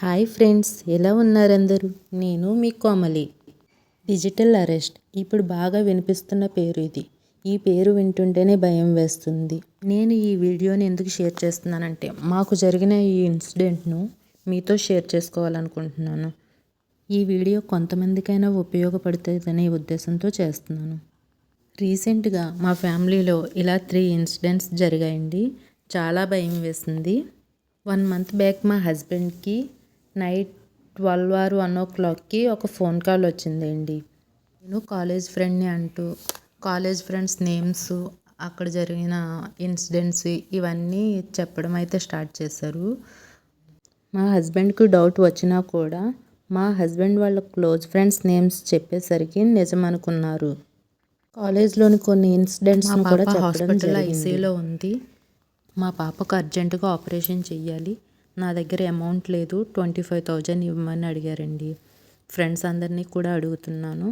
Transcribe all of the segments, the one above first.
Hi friends ఎలా ఉన్నారు అందరూ నేను మీ కోమలి. Digital arrest. ఇప్పుడు బాగా వినిపిస్తున్న పేరు ఇది. ఈ పేరు వింటుంటేనే భయం వేస్తుంది. నేను ఈ వీడియోని ఎందుకు షేర్ చేస్తున్నానంటే మాకు జరిగిన ఈ ఇన్సిడెంట్ను మీతో షేర్ చేసుకోవాలనుకుంటున్నాను. ఈ వీడియో కొంతమందికైనా ఉపయోగపడుతుందనే ఉద్దేశంతో చేస్తున్నాను. రీసెంట్గా మా ఫ్యామిలీలో ఇలా త్రీ ఇన్సిడెంట్స్ జరిగాయండి. చాలా భయం వేసింది. వన్ మంత్ బ్యాక్ మా హస్బెండ్కి నైట్ ట్వెల్వ్ ఆర్ వన్ ఓ క్లాక్కి ఒక ఫోన్ కాల్ వచ్చిందండి. నేను కాలేజ్ ఫ్రెండ్ని అంటూ కాలేజ్ ఫ్రెండ్స్ నేమ్స్ అక్కడ జరిగిన ఇన్సిడెంట్స్ ఇవన్నీ చెప్పడం అయితే స్టార్ట్ చేశారు. మా హస్బెండ్కి డౌట్ వచ్చినా కూడా మా హస్బెండ్ వాళ్ళ క్లోజ్ ఫ్రెండ్స్ నేమ్స్ చెప్పేసరికి నిజం అనుకున్నారు కాలేజ్లోని కొన్ని ఇన్సిడెంట్స్ కూడా హాస్పిటల్ ఐసీయూలో ఉంది. మా పాపకు అర్జెంటుగా ఆపరేషన్ చెయ్యాలి. నా దగ్గర అమౌంట్ లేదు ట్వంటీ ఫైవ్ థౌజండ్ ఇవ్వమని అడిగారండి. ఫ్రెండ్స్ అందరినీ కూడా అడుగుతున్నాను.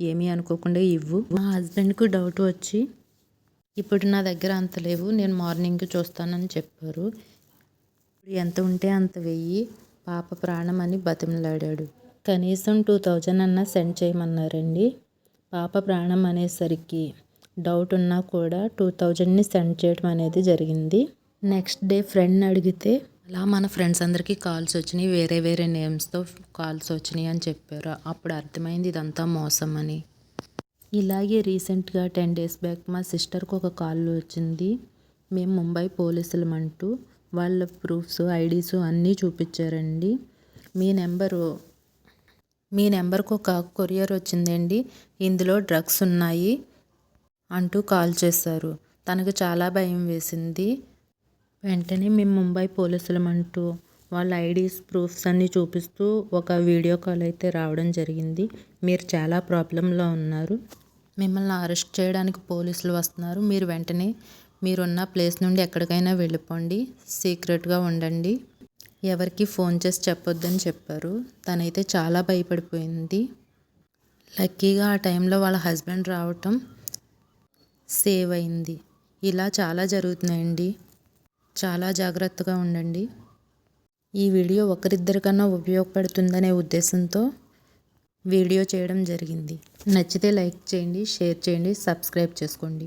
ఏమీ అనుకోకుండా ఇవ్వు. మా హస్బెండ్కు డౌట్ వచ్చి ఇప్పుడు నా దగ్గర అంత లేవు నేను మార్నింగ్ చూస్తానని చెప్పారు. ఎంత ఉంటే అంత వెయ్యి పాప ప్రాణం అని బతిమలాడాడు. కనీసం టూ థౌజండ్ అన్నా సెండ్ చేయమన్నారండి. పాప ప్రాణం అనేసరికి డౌట్ ఉన్నా కూడా టూ థౌజండ్ని సెండ్ చేయడం అనేది జరిగింది. నెక్స్ట్ డే ఫ్రెండ్ అడిగితే అలా మన ఫ్రెండ్స్ అందరికీ కాల్స్ వచ్చినాయి వేరే వేరే నేమ్స్తో కాల్స్ వచ్చినాయి అని చెప్పారు. అప్పుడు అర్థమైంది ఇదంతా మోసం అని. ఇలాగే రీసెంట్గా టెన్ డేస్ బ్యాక్ మా సిస్టర్కి ఒక కాల్ వచ్చింది. మేము ముంబై పోలీసులమంటూ వాళ్ళ ప్రూఫ్స్ ఐడీస్ అన్నీ చూపించారండి. మీ నెంబరు మీ నెంబర్కి ఒక కొరియర్ వచ్చిందండి. ఇందులో డ్రగ్స్ ఉన్నాయి అంటూ కాల్ చేశారు. తనకు చాలా భయం వేసింది. వెంటనే మేము ముంబై పోలీసులమంటూ వాళ్ళ ఐడీస్ ప్రూఫ్స్ అన్నీ చూపిస్తూ ఒక వీడియో కాల్ అయితే రావడం జరిగింది. మీరు చాలా ప్రాబ్లంలో ఉన్నారు. మిమ్మల్ని అరెస్ట్ చేయడానికి పోలీసులు వస్తున్నారు. మీరు వెంటనే మీరున్న ప్లేస్ నుండి ఎక్కడికైనా వెళ్ళిపోండి. సీక్రెట్గా ఉండండి. ఎవరికి ఫోన్ చేసి చెప్పొద్దని చెప్పారు. తనైతే చాలా భయపడిపోయింది. లక్కీగా ఆ టైంలో వాళ్ళ హస్బెండ్ రావటం సేవ్ అయింది. ఇలా చాలా జరుగుతున్నాయండి. చాలా జాగ్రత్తగా ఉండండి. ఈ వీడియో ఒకరిద్దరికన్నా ఉపయోగపడుతుందనే ఉద్దేశంతో వీడియో చేయడం జరిగింది. నచ్చితే లైక్ చేయండి షేర్ చేయండి సబ్స్క్రైబ్ చేసుకోండి.